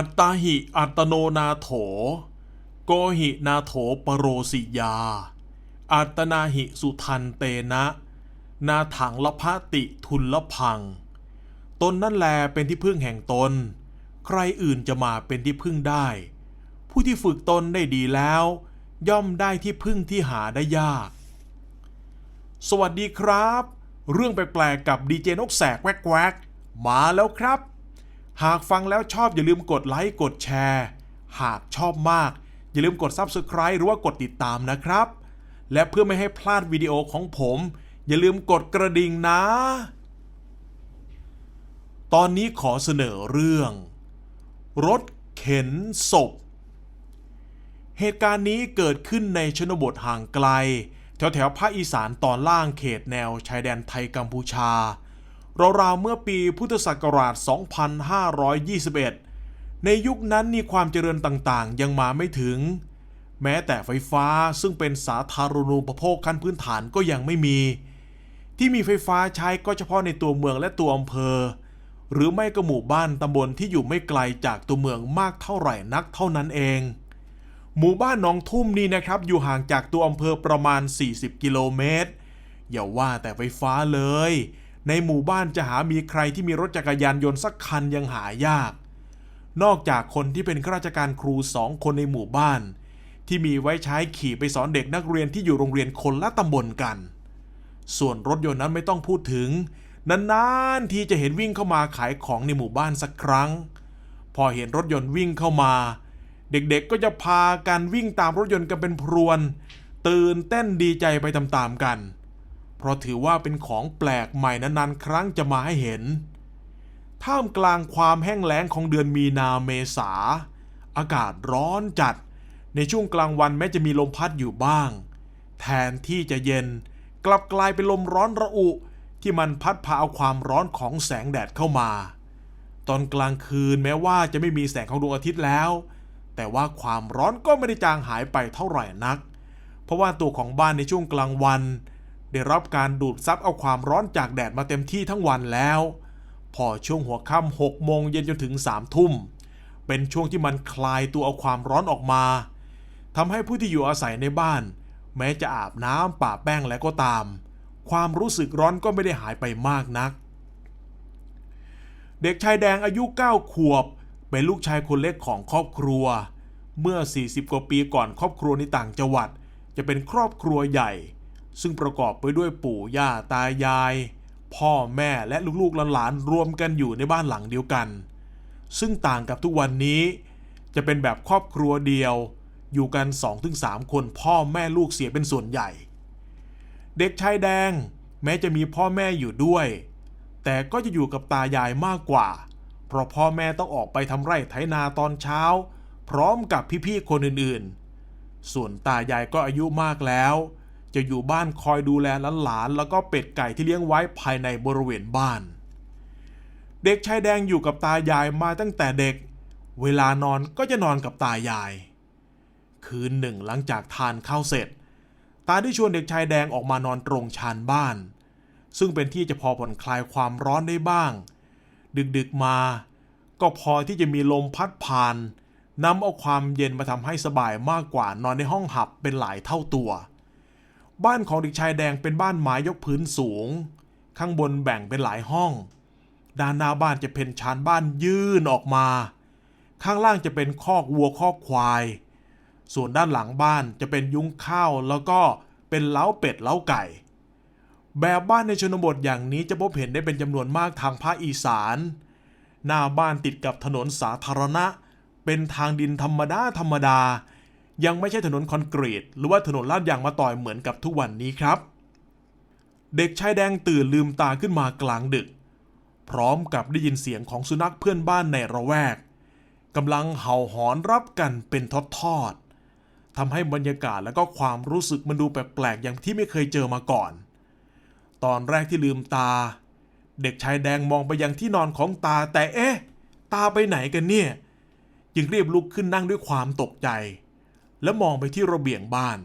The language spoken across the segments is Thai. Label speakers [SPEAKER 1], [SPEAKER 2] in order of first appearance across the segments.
[SPEAKER 1] อัตตาหิ อัตโนนาโถ โกหินาโถปโรสิยา อัตนาหิสุทันเตนะ นาถังละพะติทุลละพัง ตนนั่นแลเป็นที่พึ่งแห่งตน ใครอื่นจะมาเป็นที่พึ่งได้ ผู้ที่ฝึกตนได้ดีแล้ว ย่อมได้ที่พึ่งที่หาได้ยาก สวัสดีครับ เรื่องแปลกๆกับดีเจนกแสกแวกๆมาแล้วครับ หากฟังแล้วชอบอย่าลืมกดไลค์กดแชร์ หากชอบมาก อย่าลืมกด Subscribe หรือว่ากดติดตามนะครับ และเพื่อไม่ให้พลาดวิดีโอของผม อย่าลืมกดกระดิ่งนะ ตอนนี้ขอเสนอเรื่อง รถเข็นศพ เหตุการณ์นี้เกิดขึ้นในชนบทห่างไกล แถวแถวภาคอีสานตอนล่างเขตแนวชายแดนไทยกัมพูชา ราวๆเมื่อปีพุทธศักราช 2521 ในยุคนั้นนี่ความเจริญต่างๆ ยังมาไม่ถึง แม้แต่ไฟฟ้าซึ่งเป็นสาธารณูปโภคขั้นพื้นฐานก็ยังไม่มี ที่มีไฟฟ้าใช้ก็เฉพาะในตัวเมืองและตัวอำเภอ หรือไม่ก็หมู่บ้านตำบลที่อยู่ไม่ไกลจากตัวเมืองมากเท่าไหร่นักเท่านั้นเอง หมู่บ้านหนองทุ่มนี่นะครับอยู่ห่างจากตัวอำเภอประมาณ 40 กิโลเมตรอย่าว่าแต่ไฟฟ้าเลย ในหมู่บ้านจะหามีใครที่มีรถจักรยานยนต์สักคันยังหายาก นอกจากคนที่เป็นข้าราชการครูสองคนในหมู่บ้าน ที่มีไว้ใช้ขี่ไปสอนเด็กนักเรียนที่อยู่โรงเรียนคนละตำบลกัน ส่วนรถยนต์นั้นไม่ต้องพูดถึง นานๆ ที่จะเห็นวิ่งเข้ามาขายของในหมู่บ้านสักครั้ง พอเห็นรถยนต์วิ่งเข้ามา เด็กๆก็จะพากันวิ่งตามรถยนต์กันเป็นพรวน ตื่นเต้นดีใจไปตามๆกัน เพราะถือว่าเป็นของแปลกใหม่นานๆครั้งจะมาให้เห็น ท่ามกลางความแห้งแล้งของเดือนมีนาเมษา อากาศร้อนจัด ในช่วงกลางวันแม้จะมีลมพัดอยู่บ้าง แทนที่จะเย็นกลับกลายเป็นลมร้อนระอุที่มันพัดพาเอาความร้อนของแสงแดดเข้ามา ตอนกลางคืนแม้ว่าจะไม่มีแสงของดวงอาทิตย์แล้ว แต่ว่าความร้อนก็ไม่ได้จางหายไปเท่าไหร่นัก เพราะว่าตัวของบ้านในช่วงกลางวัน ได้รับการดูดซับเอาความร้อนจากแดดมาเต็มที่ทั้งวันแล้ว พอช่วงหัวค่ำหกโมงเย็นจนถึงสามทุ่ม เป็นช่วงที่มันคลายตัวเอาความร้อนออกมาทำให้ผู้ที่อยู่อาศัยในบ้าน แม้จะอาบน้ำป่าแป้งแล้วก็ตาม ความรู้สึกร้อนก็ไม่ได้หายไปมากนัก เด็กชายแดงอายุ 9 ขวบ เป็นลูกชายคนเล็กของครอบครัว เมื่อ 40 กว่าปีก่อนครอบครัวในต่างจังหวัด จะเป็นครอบครัวใหญ่ ซึ่งประกอบไปด้วยปู่ย่าตายาย พ่อแม่และลูกๆหลานๆรวมกันอยู่ในบ้านหลังเดียวกัน ซึ่งต่างกับทุกวันนี้ จะเป็นแบบครอบครัวเดียว อยู่กัน 2-3 คนพ่อแม่ลูกเสียเป็นส่วนใหญ่ เด็กชายแดง แม้จะมีพ่อแม่อยู่ด้วย แต่ก็จะอยู่กับตายายมากกว่า เพราะพ่อแม่ต้องออกไปทำไร่ไถนาตอนเช้า พร้อมกับพี่ๆคนอื่นๆ ส่วนตายายก็อายุมากแล้ว จะอยู่บ้านคอยดูแลหลานๆแล้วก็เป็ดไก่ที่เลี้ยงไว้ภายในบริเวณบ้าน เด็กชายแดงอยู่กับตายายมาตั้งแต่เด็ก เวลานอนก็จะนอนกับตายาย คืนหนึ่งหลังจากทานข้าวเสร็จ ตาได้ชวนเด็กชายแดงออกมานอนตรงชานบ้าน ซึ่งเป็นที่จะพอผ่อนคลายความร้อนได้บ้าง ดึกๆมาก็พอที่จะมีลมพัดผ่านนำเอาความเย็นมาทำให้สบายมากกว่านอนในห้องหับเป็นหลายเท่าตัว บ้านของเด็กชายแดงเป็นบ้านไม้ยกพื้นสูง ข้างบนแบ่งเป็นหลายห้อง ด้านหน้าบ้านจะเป็นชานบ้านยื่นออกมา ข้างล่างจะเป็นคอกวัวคอกควาย ส่วนด้านหลังบ้านจะเป็นยุ้งข้าวแล้วก็เป็นเล้าเป็ดเล้าไก่ แบบบ้านในชนบทอย่างนี้จะพบเห็นได้เป็นจำนวนมากทางภาคอีสาน หน้าบ้านติดกับถนนสาธารณะ เป็นทางดินธรรมดาธรรมดา ยังไม่ใช่ถนนคอนกรีต หรือว่าถนนลาดยางมาต่อยเหมือนกับทุกวันนี้ครับ เด็กชายแดงตื่นลืมตาขึ้นมากลางดึก พร้อมกับได้ยินเสียงของสุนัขเพื่อนบ้านในระแวกกำลังเห่าหอนรับกันเป็นทอดๆทำให้บรรยากาศและก็ความรู้สึกมันดูแปลกๆอย่างที่ไม่เคยเจอมาก่อน ตอนแรกที่ลืมตา เด็กชายแดงมองไปยังที่นอนของตาแต่เอ๊ะ ตาไปไหนกันเนี่ย จึงรีบลุกขึ้นนั่งด้วยความตกใจ แล้วมองไปที่ระเบียงบ้าน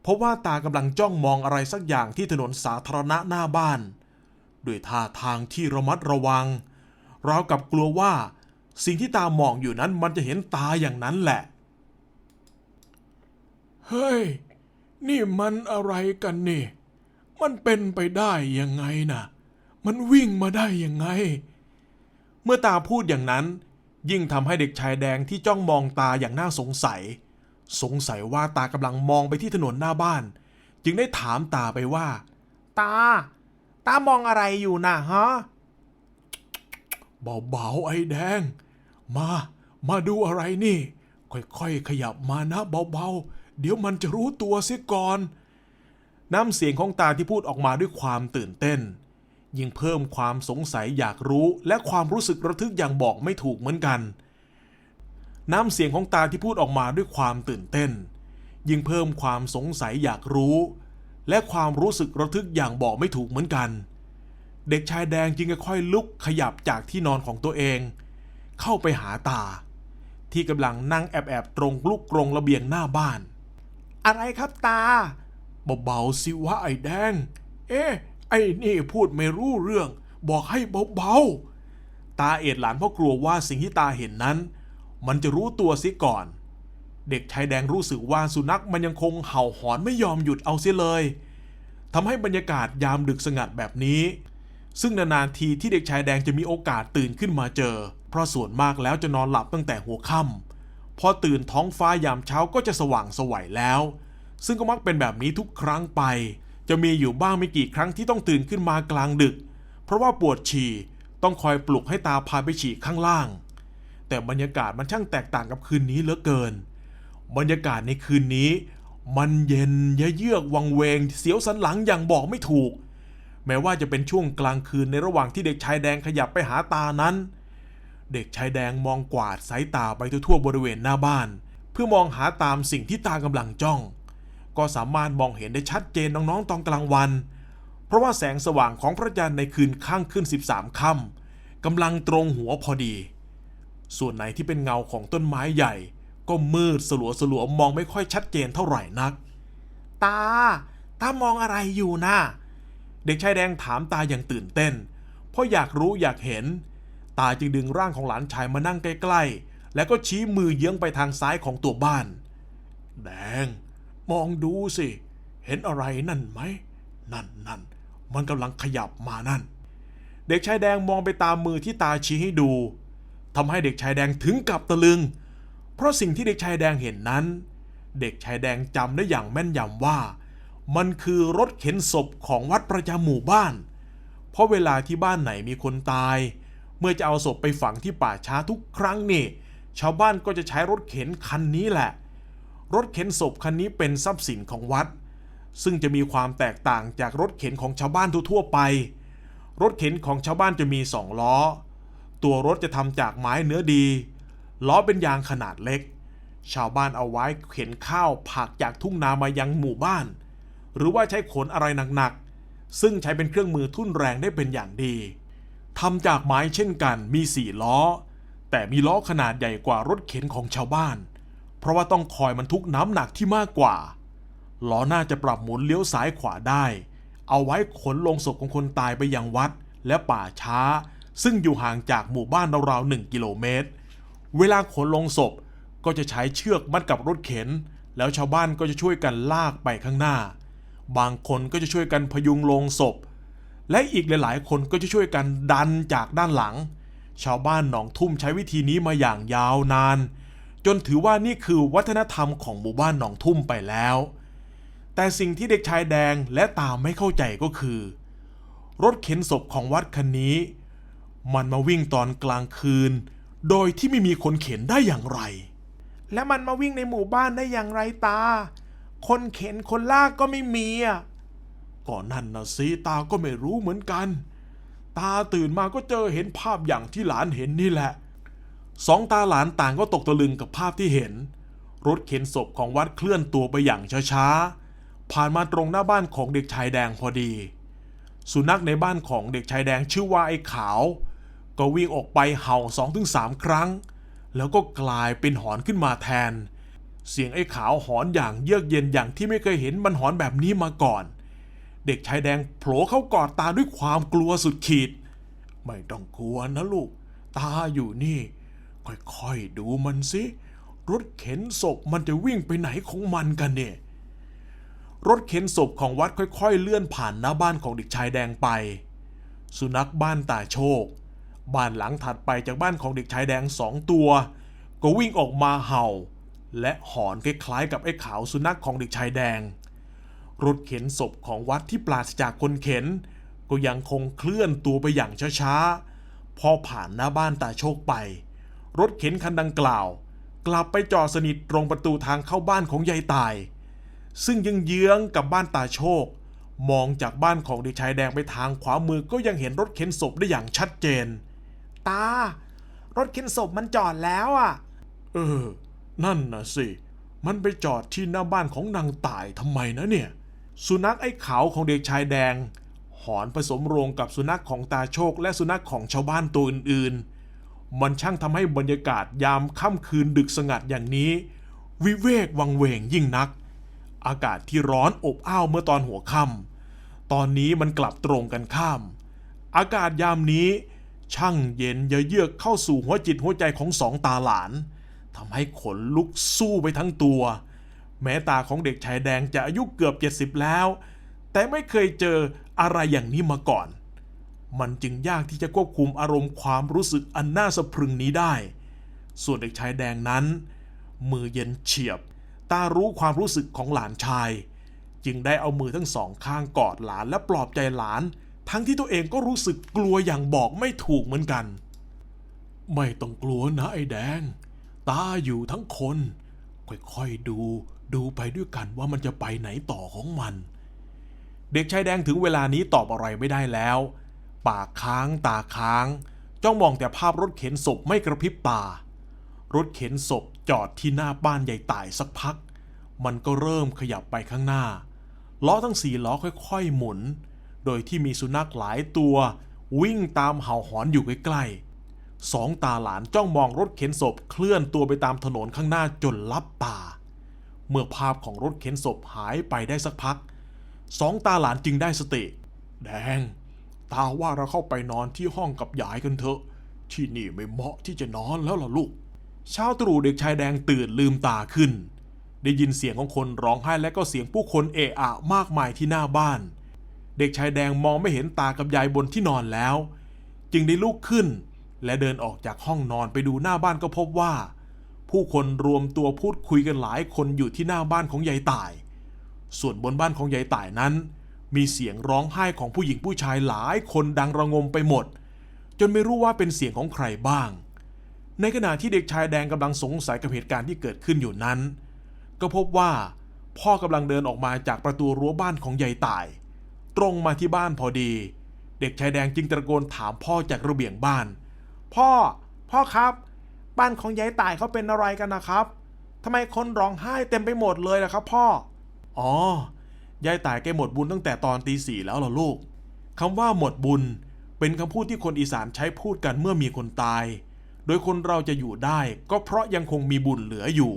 [SPEAKER 1] เพราะว่าตากำลังจ้องมองอะไรสักอย่างที่ถนนสาธารณะหน้าบ้าน ด้วยท่าทางที่ระมัดระวังราวกับกลัวว่าสิ่งที่ตามองอยู่นั้นมันจะเห็นตาอย่างนั้นแหละ
[SPEAKER 2] เฮ้ย นี่มันอะไรกันนี่ มันเป็นไปได้ยังไงนะมันวิ่งมาได้ยังไง
[SPEAKER 1] เมื่อตาพูดอย่างนั้น ยิ่งทำให้เด็กชายแดงที่จ้องมองตาอย่างน่าสงสัย สงสัยว่าตากำลังมองไปที่ถนนหน้าบ้าน จึงได้ถามตาไปว่า ตา ตามองอะไรอยู่นะฮะ
[SPEAKER 2] เบาๆไอ้แดง มา มาดูอะไรนี่ ค่อยๆขยับมานะเบาๆ เดี๋ยวมันจะรู้ตัวเสียก่อน
[SPEAKER 1] น้ำเสียงของตาที่พูดออกมาด้วยความตื่นเต้น ยิ่งเพิ่มความสงสัยอยากรู้และความรู้สึกระทึกอย่างบอกไม่ถูกเหมือนกัน น้ำเสียงของตาที่พูดออกมาด้วยความตื่นเต้น ยิ่งเพิ่มความสงสัยอยากรู้ และความรู้สึกระทึกอย่างบอกไม่ถูกเหมือนกัน เด็กชายแดงจึงค่อยๆลุกขยับจากที่นอนของตัวเอง เข้าไปหาตา ที่กำลังนั่งแอบๆตรงลูกกรงระเบียงหน้าบ้าน อะไรครับตา
[SPEAKER 2] เบาๆสิวะไอ้แดง เอ๊ะไอ้นี่พูดไม่รู้เรื่อง บอกให้เบาๆ
[SPEAKER 1] ตาเอ็ดหลานเพราะกลัวว่าสิ่งที่ตาเห็นนั้น มันจะรู้ตัวเสียก่อน เด็กชายแดงรู้สึกว่าสุนัขมันยังคงเห่าหอนไม่ยอมหยุดเอาเสียเลยทำให้บรรยากาศยามดึกสงัดแบบนี้ ซึ่งนานๆทีที่เด็กชายแดงจะมีโอกาสตื่นขึ้นมาเจอ เพราะส่วนมากแล้วจะนอนหลับตั้งแต่หัวค่ำพอตื่นท้องฟ้ายามเช้าก็จะสว่างสวัยแล้ว ซึ่งก็มักเป็นแบบนี้ทุกครั้งไป จะมีอยู่บ้างไม่กี่ครั้งที่ต้องตื่นขึ้นมากลางดึก เพราะว่าปวดฉี่ต้องคอยปลุกให้ตาพาไปฉี่ข้างล่าง แต่บรรยากาศมันช่างแตกต่างกับคืนนี้เหลือเกิน บรรยากาศในคืนนี้ มันเย็นยะเยือกวังเวง เสียวสันหลังอย่างบอกไม่ถูก แม้ว่าจะเป็นช่วงกลางคืนในระหว่างที่เด็กชายแดงขยับไปหาตานั้น เด็กชายแดงมองกวาดสายตาไปทั่วบริเวณหน้าบ้าน เพื่อมองหาตามสิ่งที่ตากำลังจ้อง ก็สามารถมองเห็นได้ชัดเจนน้องๆตอนกลางวัน เพราะว่าแสงสว่างของพระจันทร์ในคืนข้างขึ้น 13 ค่ำกำลังตรงหัวพอดี ส่วนไหนที่เป็นเงาของต้นไม้ใหญ่ ก็มืดสลัวสลัวมองไม่ค่อยชัดเจนเท่าไหร่นัก ตา ตามองอะไรอยู่นะเด็กชายแดงถามตาอย่างตื่นเต้น เพราะอยากรู้อยากเห็น ตาจึงดึงร่างของหลานชายมานั่งใกล้ๆ แล้วก็ชี้มือเยื้องไปทางซ้ายของตัวบ้าน
[SPEAKER 2] แดง มองดูสิ เห็นอะไรนั่นไหม นั่นนั่นมันกำลังขยับมานั่น
[SPEAKER 1] เด็กชายแดงมองไปตามมือที่ตาชี้ให้ดู ทำให้เด็กชายแดงถึงกับตะลึง เพราะสิ่งที่เด็กชายแดงเห็นนั้น เด็กชายแดงจำได้อย่างแม่นยำว่า มันคือรถเข็นศพของวัดประจำหมู่บ้าน เพราะเวลาที่บ้านไหนมีคนตาย เมื่อจะเอาศพไปฝังที่ป่าช้าทุกครั้งนี่ ชาวบ้านก็จะใช้รถเข็นคันนี้แหละ รถเข็นศพคันนี้เป็นทรัพย์สินของวัด ซึ่งจะมีความแตกต่างจากรถเข็นของชาวบ้านทั่วๆไป รถเข็นของชาวบ้านจะมีสองล้อ ตัวรถจะทำจากไม้เนื้อดี ล้อเป็นยางขนาดเล็ก ชาวบ้านเอาไว้เข็นข้าวผักจากทุ่งนามายังหมู่บ้าน หรือว่าใช้ขนอะไรหนักๆ ซึ่งใช้เป็นเครื่องมือทุ่นแรงได้เป็นอย่างดีทำจากไม้เช่นกันมีสี่ล้อ แต่มีล้อขนาดใหญ่กว่ารถเข็นของชาวบ้าน เพราะว่าต้องคอยบรรทุกน้ำหนักที่มากกว่า ล้อหน้าจะปรับหมุนเลี้ยวซ้ายขวาได้ เอาไว้ขนลงศพของคนตายไปยังวัดและป่าช้า ซึ่งอยู่ห่างจากหมู่บ้านราวๆหนึ่งกิโลเมตร เวลาขนลงศพก็จะใช้เชือกมัดกับรถเข็น แล้วชาวบ้านก็จะช่วยกันลากไปข้างหน้า บางคนก็จะช่วยกันพยุงลงศพ และอีกหลายๆ คนก็จะช่วยกันดันจากด้านหลัง ชาวบ้านหนองทุ่มใช้วิธีนี้มาอย่างยาวนาน จนถือว่านี่คือวัฒนธรรมของหมู่บ้านหนองทุ่มไปแล้ว แต่สิ่งที่เด็กชายแดงและตามไม่เข้าใจก็คือ รถเข็นศพของวัดคันนี้ มันมาวิ่งตอนกลางคืน โดยที่ไม่มีคนเข็นได้อย่างไร แล้วมันมาวิ่งในหมู่บ้านได้อย่างไรตา คนเข็นคนลากก็ไม่มีอะ
[SPEAKER 2] ก่อนนั่นนะสิตาก็ไม่รู้เหมือนกัน ตาตื่นมาก็เจอเห็นภาพอย่างที่หลานเห็นนี่แหละ
[SPEAKER 1] สองตาหลานต่างก็ตกตะลึงกับภาพที่เห็น รถเข็นศพของวัดเคลื่อนตัวไปอย่างช้าๆ ผ่านมาตรงหน้าบ้านของเด็กชายแดงพอดี สุนัขในบ้านของเด็กชายแดงชื่อว่าไอ้ขาว ก็วิ่งออกไปเห่าสองถึงสามครั้ง แล้วก็กลายเป็นหอนขึ้นมาแทน เสียงไอ้ขาวหอนอย่างเยือกเย็นอย่างที่ไม่เคยเห็นมันหอนแบบนี้มาก่อน เด็กชายแดงโผล่เข้ากอดตาด้วยความกลัวสุดขีด
[SPEAKER 2] ไม่ต้องกลัวนะลูก ตาอยู่นี่ ค่อยๆดูมันสิรถเข็นศพมันจะวิ่งไปไหนของมันกันเนี่ย
[SPEAKER 1] รถเข็นศพของวัดค่อยๆ เลื่อนผ่านหน้าบ้านของเด็กชายแดงไป สุนัขบ้านตาโชค บ้านหลังถัดไปจากบ้านของเด็กชายแดงสองตัว ก็วิ่งออกมาเห่า และหอนคล้ายๆกับไอ้ขาวสุนัขของเด็กชายแดง รถเข็นศพของวัดที่ปราศจากคนเข็น ก็ยังคงเคลื่อนตัวไปอย่างช้าๆ พอผ่านหน้าบ้านตาโชคไป รถเข็นคันดังกล่าว กลับไปจอดสนิทตรงประตูทางเข้าบ้านของยายตาย ซึ่งยังเยื้องกับบ้านตาโชคมองจากบ้านของเด็กชายแดงไปทางขวามือก็ยังเห็นรถเข็นศพได้อย่างชัดเจน
[SPEAKER 3] ตา รถเข็นศพมันจอดแล้วอะ
[SPEAKER 2] เออ นั่นนะสิ มันไปจอดที่หน้าบ้านของนางตายทำไมนะเนี่ย
[SPEAKER 1] สุนัขไอ้ขาวของเด็กชายแดง หอนผสมโรงกับสุนัขของตาโชคและสุนัขของชาวบ้านตัวอื่นๆ มันช่างทำให้บรรยากาศยามค่ำคืนดึกสงัดอย่างนี้ วิเวกวังเวงยิ่งนัก อากาศที่ร้อนอบอ้าวเมื่อตอนหัวค่ำตอนนี้มันกลับตรงกันข้าม อากาศยามนี้ ช่างเย็นเยือกเข้าสู่หัวจิตหัวใจของสองตาหลานทำให้ขนลุกสู้ไปทั้งตัว แม้ตาของเด็กชายแดงจะอายุเกือบ 70 แล้ว แต่ไม่เคยเจออะไรอย่างนี้มาก่อน มันจึงยากที่จะควบคุมอารมณ์ความรู้สึกอันน่าสะพรึงนี้ได้ ส่วนเด็กชายแดงนั้น มือเย็นเฉียบ ตารู้ความรู้สึกของหลานชาย จึงได้เอามือทั้งสองข้างกอดหลานและปลอบใจหลาน ทั้งที่ตัวเองก็รู้สึกกลัวอย่างบอกไม่ถูกเหมือนกัน
[SPEAKER 2] ไม่ต้องกลัวนะไอ้แดง ตาอยู่ทั้งคน ค่อยๆดู ดูไปด้วยกันว่ามันจะไปไหนต่อของมัน
[SPEAKER 1] เด็กชายแดงถึงเวลานี้ตอบอะไรไม่ได้แล้ว ปากค้างตาค้าง จ้องมองแต่ภาพรถเข็นศพไม่กระพริบตา รถเข็นศพจอดที่หน้าบ้านใหญ่ตายสักพัก มันก็เริ่มขยับไปข้างหน้าล้อทั้งสี่ล้อค่อย ๆ หมุน โดยที่มีสุนัขหลายตัว วิ่งตามเห่าหอนอยู่ใกล้ๆสองตาหลานจ้องมองรถเข็นศพเคลื่อนตัวไปตามถนนข้างหน้าจนลับตา เมื่อภาพของรถเข็นศพหายไปได้สักพัก สองตาหลานจึงได้สติ
[SPEAKER 2] แดง ตาว่าเราเข้าไปนอนที่ห้องกับยายกันเถอะ ที่นี่ไม่เหมาะที่จะนอนแล้วล่ะลูก
[SPEAKER 1] เช้าตรู่เด็กชายแดงตื่นลืมตาขึ้น ได้ยินเสียงของคนร้องไห้และก็เสียงผู้คนเอะอะมากมายที่หน้าบ้าน เด็กชายแดงมองไม่เห็นตากับยายบนที่นอนแล้ว จึงได้ลุกขึ้น และเดินออกจากห้องนอนไปดูหน้าบ้านก็พบว่า ผู้คนรวมตัวพูดคุยกันหลายคนอยู่ที่หน้าบ้านของยายต่าย ส่วนบนบ้านของยายต่ายนั้น มีเสียงร้องไห้ของผู้หญิงผู้ชายหลายคนดังระงมไปหมด จนไม่รู้ว่าเป็นเสียงของใครบ้าง ในขณะที่เด็กชายแดงกำลังสงสัยกับเหตุการณ์ที่เกิดขึ้นอยู่นั้น ก็พบว่า พ่อกำลังเดินออกมาจากประตูรั้วบ้านของยายต่าย ตรงมาที่บ้านพอดี เด็กชายแดงจึงตะโกนถามพ่อจากระเบียงบ้าน
[SPEAKER 3] พ่อ พ่อครับ บ้านของยายตายเขาเป็นอะไรกันนะครับทำไมคนร้องไห้เต็มไปหมดเลยล่ะครับ พ่อ
[SPEAKER 1] อ๋อยายตายแกหมดบุญตั้งแต่ตอนตีสี่แล้วเหรอลูกคำว่าหมดบุญ เป็นคำพูดที่คนอีสานใช้พูดกันเมื่อมีคนตาย โดยคนเราจะอยู่ได้ ก็เพราะยังคงมีบุญเหลืออยู่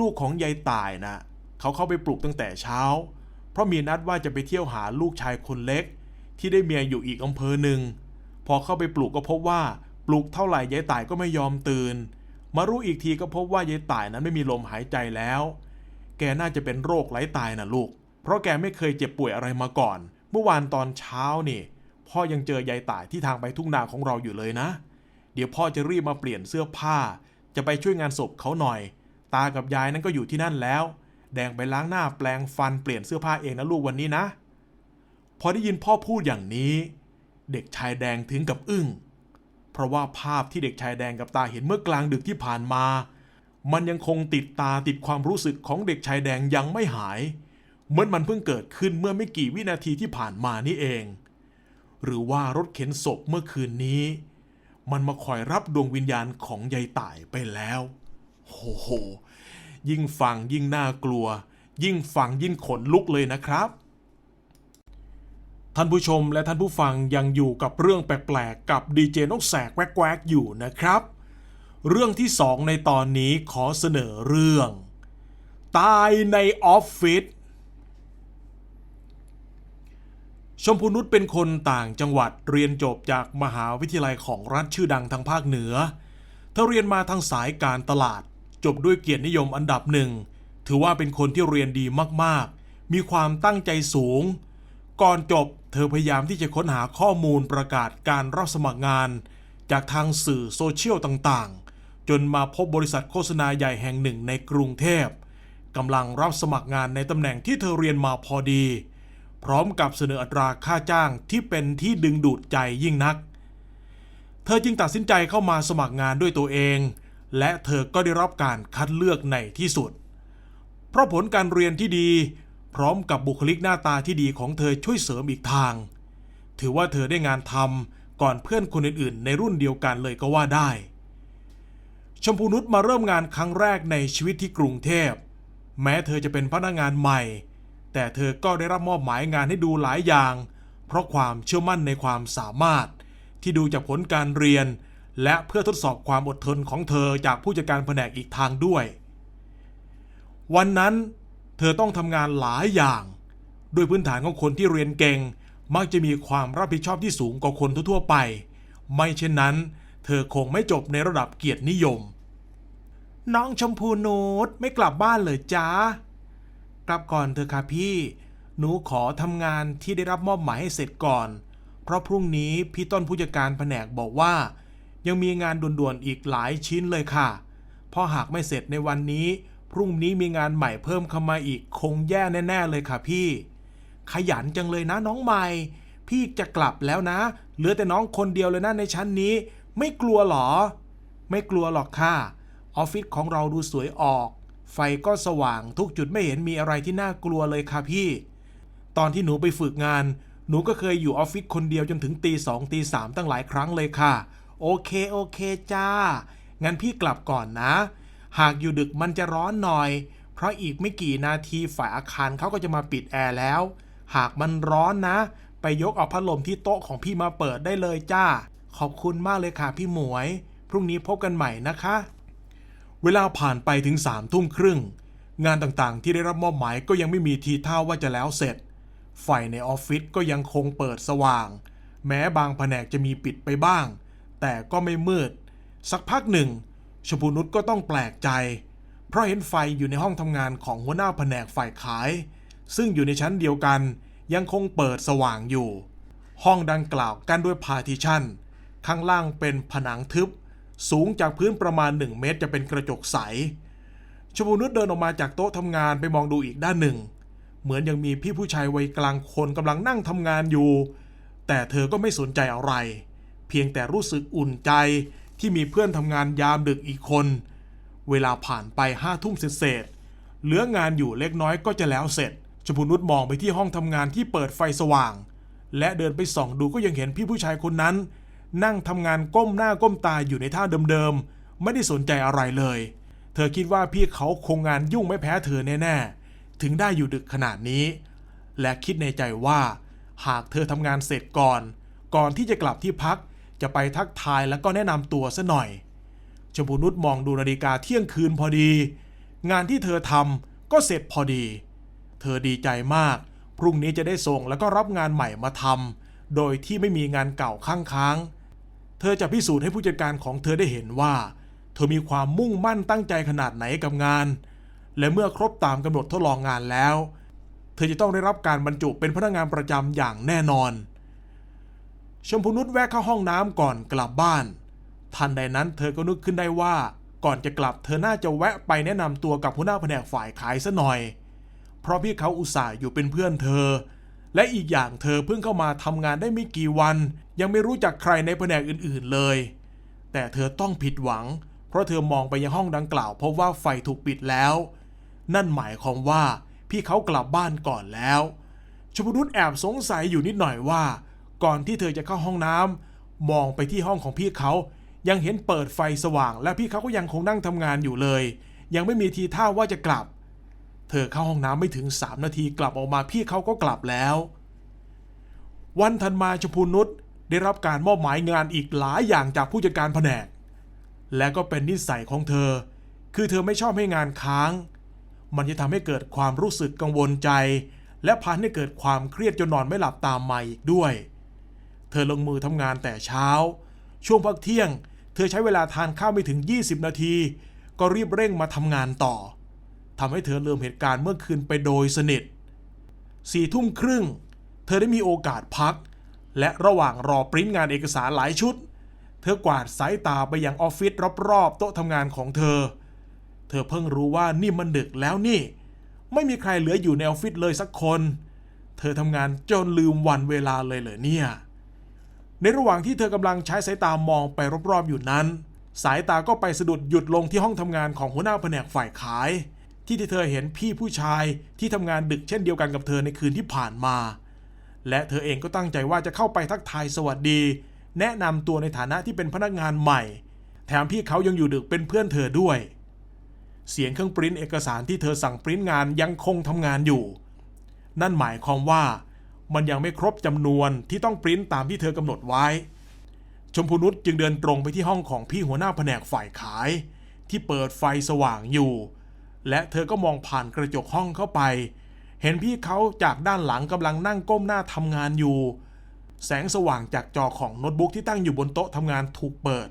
[SPEAKER 1] ลูกๆของยายตายนะ เขาเข้าไปปลุกตั้งแต่เช้า เพราะมีนัดว่าจะไปเที่ยวหาลูกชายคนเล็ก ที่ได้เมียอยู่อีกอำเภอหนึ่ง พอเข้าไปปลุกก็พบว่าปลุกเท่าไหร่ยายต่ายก็ไม่ยอมตื่น มารู้อีกทีก็พบว่ายายต่ายนั้นไม่มีลมหายใจแล้ว แกน่าจะเป็นโรคไร้ตายนะลูก เพราะแกไม่เคยเจ็บป่วยอะไรมาก่อน เมื่อวานตอนเช้านี่พ่อยังเจอยายต่ายที่ทางไปทุ่งนาของเราอยู่เลยนะ เดี๋ยวพ่อจะรีบมาเปลี่ยนเสื้อผ้า จะไปช่วยงานศพเขาหน่อย ตากับยายนั้นก็อยู่ที่นั่นแล้ว แดงไปล้างหน้าแปลงฟันเปลี่ยนเสื้อผ้าเองนะลูกวันนี้นะ พอได้ยินพ่อพูดอย่างนี้ เด็กชายแดงถึงกับอึ้ง เพราะว่าภาพที่เด็กชายแดงกับตาเห็นเมื่อกลางดึกที่ผ่านมา มันยังคงติดตาติดความรู้สึกของเด็กชายแดงยังไม่หายเหมือนมันเพิ่งเกิดขึ้นเมื่อไม่กี่วินาทีที่ผ่านมานี่เอง หรือว่ารถเข็นศพเมื่อคืนนี้ มันมาคอยรับดวงวิญญาณของยายต่ายไปแล้ว โหโห ยิ่งฟังยิ่งน่ากลัว ยิ่งฟังยิ่งขนลุกเลยนะครับ ท่านผู้ชมและท่านผู้ฟังยังอยู่กับเรื่องแปลกๆ กับดีเจนกแสกแวกๆอยู่นะครับ เรื่องที่สองในตอนนี้ขอเสนอเรื่อง ตายในออฟฟิศชมพูนุชเป็นคนต่างจังหวัดเรียนจบจากมหาวิทยาลัยของรัฐชื่อดังทางภาคเหนือ เธอเรียนมาทางสายการตลาด จบด้วยเกียรตินิยมอันดับหนึ่ง ถือว่าเป็นคนที่เรียนดีมากๆ มีความตั้งใจสูง ก่อนจบเธอพยายามที่จะค้นหาข้อมูลประกาศการรับสมัครงาน จากทางสื่อโซเชียลต่างๆ จนมาพบบริษัทโฆษณาใหญ่แห่งหนึ่งในกรุงเทพกำลังรับสมัครงานในตำแหน่งที่เธอเรียนมาพอดี พร้อมกับเสนออัตราค่าจ้างที่เป็นที่ดึงดูดใจยิ่งนัก เธอจึงตัดสินใจเข้ามาสมัครงานด้วยตัวเอง และเธอก็ได้รับการคัดเลือกในที่สุด เพราะผลการเรียนที่ดี พร้อมกับบุคลิกหน้าตาที่ดีของเธอช่วยเสริมอีกทาง ถือว่าเธอได้งานทำก่อนเพื่อนคนอื่นๆ ในรุ่นเดียวกันเลยก็ว่าได้ ชมพูนุชมาเริ่มงานครั้งแรกในชีวิตที่กรุงเทพ แม้เธอจะเป็นพนักงานใหม่ แต่เธอก็ได้รับมอบหมายงานให้ดูหลายอย่าง เพราะความเชื่อมั่นในความสามารถที่ดูจากผลการเรียน และเพื่อทดสอบความอดทนของเธอจากผู้จัดการแผนกอีกทางด้วย วันนั้นเธอต้องทำงานหลายอย่าง ด้วยพื้นฐานของคนที่เรียนเก่ง มักจะมีความรับผิดชอบที่สูงกว่าคนทั่วไป ไม่เช่นนั้น เธอคงไม่จบในระดับเกียรตินิยม
[SPEAKER 3] น้องชมพูนูดไม่กลับบ้านเลยจ้ากลับก่อนเถอะค่ะพี่ หนูขอทำงานที่ได้รับมอบหมายให้เสร็จก่อน เพราะพรุ่งนี้พี่ต้นผู้จัดการแผนกบอกว่า ยังมีงานด่วนๆอีกหลายชิ้นเลยค่ะ เพราะหากไม่เสร็จในวันนี้ พรุ่งนี้มีงานใหม่เพิ่มเข้ามาอีกคงแย่แน่ ๆ เลยค่ะพี่ ขยันจังเลยนะน้องใหม่ พี่จะกลับแล้วนะ เหลือแต่น้องคนเดียวเลยนะในชั้นนี้ ไม่กลัวหรอ ไม่กลัวหรอกค่ะ ออฟฟิศของเราดูสวยออก ไฟก็สว่างทุกจุดไม่เห็นมีอะไรที่น่ากลัวเลยค่ะพี่ ตอนที่หนูไปฝึกงาน หนูก็เคยอยู่ออฟฟิศคนเดียวจนถึงตีสองตีสามตั้งหลายครั้งเลยค่ะ โอเคโอเคจ้า งั้นพี่กลับก่อนนะ หากอยู่ดึกมันจะร้อนหน่อย เพราะอีกไม่กี่นาทีฝ่ายอาคารเขาก็จะมาปิดแอร์แล้ว หากมันร้อนนะ ไปยกเอาพัดลมที่โต๊ะของพี่มาเปิดได้เลยจ้า ขอบคุณมากเลยค่ะพี่หมวย พรุ่งนี้พบกันใหม่นะคะ
[SPEAKER 1] เวลาผ่านไปถึงสามทุ่มครึ่ง งานต่างๆที่ได้รับมอบหมายก็ยังไม่มีทีท่าว่าจะแล้วเสร็จ ไฟในออฟฟิศก็ยังคงเปิดสว่าง แม้บางแผนกจะมีปิดไปบ้าง แต่ก็ไม่มืด สักพักหนึ่ง ชมพูนุชก็ต้องแปลกใจ เพราะเห็นไฟอยู่ในห้องทำงานของหัวหน้าแผนกฝ่ายขาย ซึ่งอยู่ในชั้นเดียวกัน ยังคงเปิดสว่างอยู่ ห้องดังกล่าวกั้นด้วยพาร์ติชันข้างล่างเป็นผนังทึบ สูงจากพื้นประมาณ 1 เมตรจะเป็นกระจกใสชมพูนุชเดินออกมาจากโต๊ะทำงานไปมองดูอีกด้านหนึ่ง เหมือนยังมีพี่ผู้ชายวัยกลางคนกำลังนั่งทำงานอยู่ แต่เธอก็ไม่สนใจอะไร พียงแต่รู้สึกอุ่นใจที่มีเพื่อนทำงานยามดึกอีกคน เวลาผ่านไปห้าทุ่มเศษเหลืองานอยู่เล็กน้อยก็จะแล้วเสร็จ ชมพูนุชมองไปที่ห้องทำงานที่เปิดไฟสว่าง และเดินไปส่องดูก็ยังเห็นพี่ผู้ชายคนนั้น นั่งทำงานก้มหน้าก้มตาอยู่ในท่าเดิมๆ ไม่ได้สนใจอะไรเลย เธอคิดว่าพี่เขาคงงานยุ่งไม่แพ้เธอแน่ๆ ถึงได้อยู่ดึกขนาดนี้ และคิดในใจว่า หากเธอทำงานเสร็จก่อน ก่อนที่จะกลับที่พัก จะไปทักทายแล้วก็แนะนำตัวซะหน่อย ชมพูนุชมองดูนาฬิกาเที่ยงคืนพอดี งานที่เธอทำก็เสร็จพอดี เธอดีใจมาก พรุ่งนี้จะได้ส่งแล้วก็รับงานใหม่มาทำโดยที่ไม่มีงานเก่าข้างค้าง เธอจะพิสูจน์ให้ผู้จัดการของเธอได้เห็นว่า เธอมีความมุ่งมั่นตั้งใจขนาดไหนกับงาน และเมื่อครบตามกำหนดทดลองงานแล้ว เธอจะต้องได้รับการบรรจุเป็นพนักงานประจำอย่างแน่นอน ชมพูนุชแวะเข้าห้องน้ำก่อนกลับบ้าน ทันใดนั้นเธอก็นึกขึ้นได้ว่า ก่อนจะกลับเธอน่าจะแวะไปแนะนำตัวกับหัวหน้าแผนกฝ่ายขายซะหน่อย เพราะพี่เขาอุตส่าห์อยู่เป็นเพื่อนเธอ และอีกอย่างเธอเพิ่งเข้ามาทำงานได้ไม่กี่วัน ยังไม่รู้จักใครในแผนกอื่นๆเลย แต่เธอต้องผิดหวัง เพราะเธอมองไปยังห้องดังกล่าวพบว่าไฟถูกปิดแล้ว นั่นหมายความว่าพี่เขากลับบ้านก่อนแล้วชมพูนุชแอบสงสัยอยู่นิดหน่อยว่า ก่อนที่เธอจะเข้าห้องน้ำมองไปที่ห้องของพี่เขายังเห็นเปิดไฟสว่าง และพี่เขาก็ยังคงนั่งทำงานอยู่เลย ยังไม่มีทีท่าว่าจะกลับ เธอเข้าห้องน้ำไม่ถึง 3 นาทีกลับออกมาพี่เขาก็กลับแล้ว วันถัดมาชมพูนุชได้รับการมอบหมายงานอีกหลายอย่างจากผู้จัดการแผนก และก็เป็นนิสัยของเธอ คือเธอไม่ชอบให้งานค้าง มันจะทำให้เกิดความรู้สึกกังวลใจ และพาให้เกิดความเครียดจนนอนไม่หลับตามมาอีกด้วย เธอลงมือทำงานแต่เช้า ช่วงพักเที่ยง
[SPEAKER 3] เธอใช้เวลาทานข้าวไม่ถึง 20 นาที ก็รีบเร่งมาทำงานต่อทำให้เธอลืมเหตุการณ์เมื่อคืนไปโดยสนิทสี่ทุ่มครึ่ง เธอได้มีโอกาสพัก และระหว่างรอปริ้นงานเอกสารหลายชุด เธอกวาดสายตาไปยังออฟฟิศรอบๆ โต๊ะทำงานของเธอ เธอเพิ่งรู้ว่านี่มันดึกแล้วนี่ ไม่มีใครเหลืออยู่ในออฟฟิศเลยสักคน เธอทำงานจนลืมวันเวลาเลยเหรอเนี่ย ในระหว่างที่เธอกำลังใช้สายตามองไปรอบๆอยู่นั้น สายตาก็ไปสะดุดหยุดลงที่ห้องทำงานของหัวหน้าแผนกฝ่ายขาย ที่ที่เธอเห็นพี่ผู้ชายที่ทำงานดึกเช่นเดียวกันกับเธอในคืนที่ผ่านมา และเธอเองก็ตั้งใจว่าจะเข้าไปทักทายสวัสดี แนะนำตัวในฐานะที่เป็นพนักงานใหม่ แถมพี่เขายังอยู่ดึกเป็นเพื่อนเธอด้วย เสียงเครื่องปริ้นเอกสารที่เธอสั่งปริ้นงานยังคงทำงานอยู่ นั่นหมายความว่า มันยังไม่ครบจำนวนที่ต้องปริ้นตามที่เธอกำหนดไว้ ชมพูนุชจึงเดินตรงไปที่ห้องของพี่หัวหน้าแผนกฝ่ายขาย ที่เปิดไฟสว่างอยู่ และเธอก็มองผ่านกระจกห้องเข้าไป เห็นพี่เขาจากด้านหลังกำลังนั่งก้มหน้าทำงานอยู่ แสงสว่างจากจอของโน้ตบุ๊กที่ตั้งอยู่บนโต๊ะทำงานถูกเปิด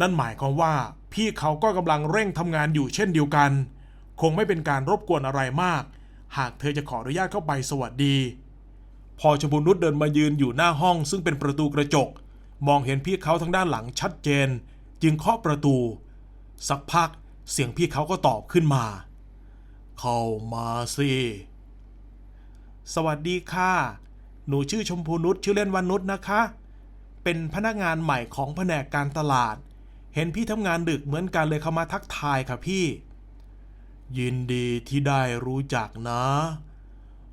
[SPEAKER 3] นั่นหมายความว่าพี่เขาก็กำลังเร่งทำงานอยู่เช่นเดียวกัน คงไม่เป็นการรบกวนอะไรมาก หากเธอจะขออนุญาตเข้าไปสวัสดี พอชมพูนุชเดินมายืนอยู่หน้าห้องซึ่งเป็นประตูกระจก มองเห็นพี่เขาทางด้านหลังชัดเจน จึงเคาะประตู สักพักเสียงพี่เขาก็ตอบขึ้นมา เข้ามาสิสวัสดีค่ะ หนูชื่อชมพูนุชชื่อเล่นวันนุชนะคะ เป็นพนักงานใหม่ของแผนกการตลาด เห็นพี่ทำงานดึกเหมือนกันเลยเข้ามาทักทายค่ะพี่ ยินดีที่ได้รู้จักนะ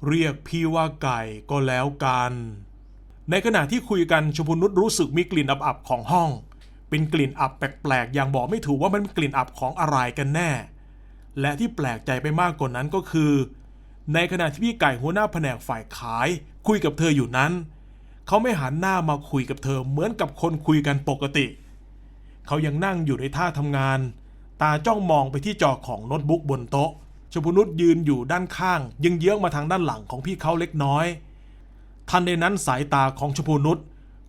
[SPEAKER 3] เรียกพี่ว่าไก่ก็แล้วกัน ในขณะที่คุยกันชมพูนุชรู้สึกมีกลิ่นอับๆของห้อง เป็นกลิ่นอับแปลกๆ อย่างบอกไม่ถูกว่ามันเป็นกลิ่นอับของอะไรกันแน่ และที่แปลกใจไปมากกว่านั้นก็คือ ในขณะที่พี่ไก่หัวหน้าแผนกฝ่ายขาย คุยกับเธออยู่นั้น เขาไม่หันหน้ามาคุยกับเธอเหมือนกับคนคุยกันปกติ เขายังนั่งอยู่ในท่าทำงาน ตาจ้องมองไปที่จอของโน้ตบุ๊กบนโต๊ะ ชมพูนุชยืนอยู่ด้านข้าง ยังเยื้องมาทางด้านหลังของพี่เขาเล็กน้อย ทันใดนั้นสายตาของชมพูนุช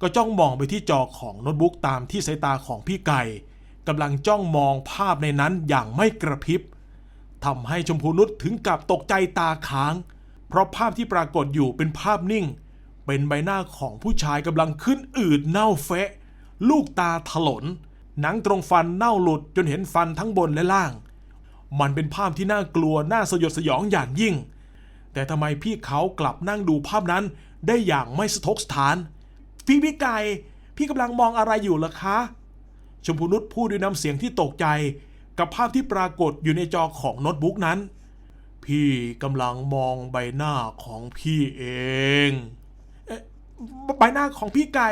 [SPEAKER 3] ก็จ้องมองไปที่จอของโน้ตบุ๊กตามที่สายตาของพี่ไก่กำลังจ้องมองภาพในนั้นอย่างไม่กระพริบทำให้ชมพูนุชถึงกับตกใจตาค้าง เพราะภาพที่ปรากฏอยู่เป็นภาพนิ่ง เป็นใบหน้าของผู้ชายกำลังขึ้นอืดเน่าเฟะ ลูกตาถลน หนังตรงฟันเน่าหลุดจนเห็นฟันทั้งบนและล่าง มันเป็นภาพที่น่ากลัวน่าสยดสยองอย่างยิ่ง แต่ทำไมพี่เขากลับนั่งดูภาพนั้นได้อย่างไม่สะทกสถาน พี่พี่ไก่พี่กำลังมองอะไรอยู่ล่ะคะ ชมพูนุชพูดด้วยน้ำเสียงที่ตกใจ กับภาพที่ปรากฏอยู่ในจอของโน้ตบุ๊กนั้น พี่กำลังมองใบหน้าของพี่เองเอ๊ะใบหน้าของพี่ไก่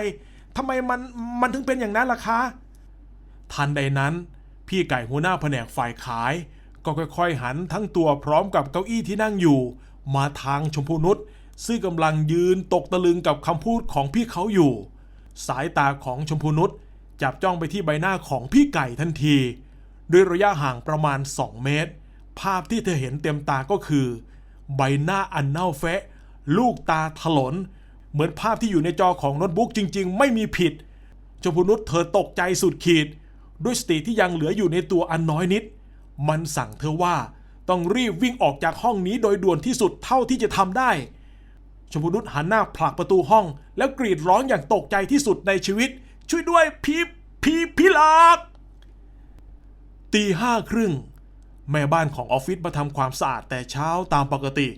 [SPEAKER 3] ทำไมมันมันถึงเป็นอย่างนั้นล่ะคะ ทันใดนั้น พี่ไก่หัวหน้าแผนกฝ่ายขาย ก็ค่อยๆ หันทั้งตัวพร้อมกับเก้าอี้ที่นั่งอยู่ มาทางชมพูนุชซึ่งกำลังยืนตกตะลึงกับคำพูดของพี่เขาอยู่ สายตาของชมพูนุชจับจ้องไปที่ใบหน้าของพี่ไก่ทันที ด้วยระยะห่างประมาณ 2 เมตร ภาพที่เธอเห็นเต็มตาก็คือ ใบหน้าอันเน่าเฟะ ลูกตาถลน เหมือนภาพที่อยู่ในจอของโน้ตบุ๊กจริง ๆ ไม่มีผิดชมพูนุชเธอตกใจสุดขีด ด้วยสติที่ยังเหลืออยู่ในตัวอันน้อยนิด มันสั่งเธอว่าต้องรีบวิ่งออกจากห้องนี้โดยด่วนที่สุดเท่าที่จะทำได้ ชมพูนุชหันหน้าผลักประตูห้อง แล้วกรีดร้องอย่างตกใจที่สุดในชีวิต ช่วยด้วยพีพีพี่ลักตีห้าครึ่งแม่บ้านของออฟฟิศมาทำความสะอาดแต่เช้าตามปกติ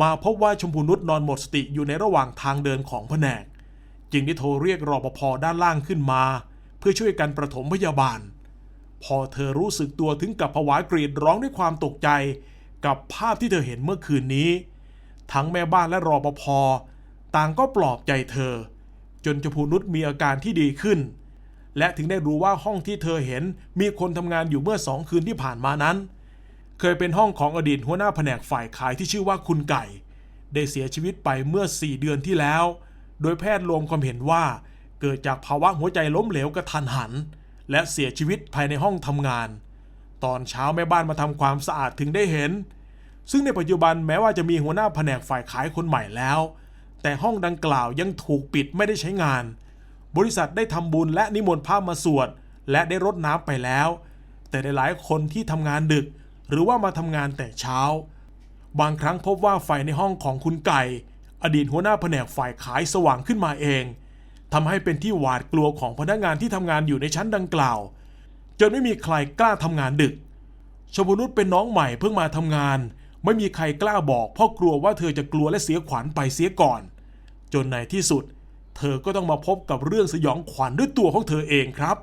[SPEAKER 3] มาพบว่าชมพูนุชนอนหมดสติอยู่ในระหว่างทางเดินของแผนก จึงได้โทรเรียกรอปภด้านล่างขึ้นมา เพื่อช่วยกันประถมพยาบาล พอเธอรู้สึกตัวถึงกับผวากรีดร้องด้วยความตกใจ กับภาพที่เธอเห็นเมื่อคืนนี้ ทั้งแม่บ้านและรอปภต่างก็ปลอบใจเธอ จนชมพูนุชมีอาการที่ดีขึ้น และถึงได้รู้ว่าห้องที่เธอเห็นมีคนทำงานอยู่เมื่อสองคืนที่ผ่านมานั้น เคยเป็นห้องของอดีตหัวหน้าแผนกฝ่ายขายที่ชื่อว่าคุณไก่ ได้เสียชีวิตไปเมื่อ 4 เดือนที่แล้ว โดยแพทย์รวมความเห็นว่า เกิดจากภาวะหัวใจล้มเหลวกระทันหัน และเสียชีวิตภายในห้องทำงาน ตอนเช้าแม่บ้านมาทำความสะอาดถึงได้เห็น ซึ่งในปัจจุบันแม้ว่าจะมีหัวหน้าแผนกฝ่ายขายคนใหม่แล้ว แต่ห้องดังกล่าวยังถูกปิดไม่ได้ใช้งาน บริษัทได้ทำบุญและนิมนต์พระมาสวดและได้รดน้ำไปแล้ว แต่หลายคนที่ทำงานดึก หรือว่ามาทำงานแต่เช้า บางครั้งพบว่าไฟในห้องของคุณไก่ อดีตหัวหน้าแผนกฝ่ายขายสว่างขึ้นมาเอง ทำให้เป็นที่หวาดกลัวของพนักงานที่ทำงานอยู่ในชั้นดังกล่าว จนไม่มีใครกล้าทำงานดึกชมพูนุชเป็นน้องใหม่เพิ่งมาทำงาน ไม่มีใครกล้าบอกเพราะกลัวว่าเธอจะกลัวและเสียขวัญไปเสียก่อน จนในที่สุด เธอก็ต้องมาพบกับเรื่องสยองขวัญด้วยตัวของเธอเองครับ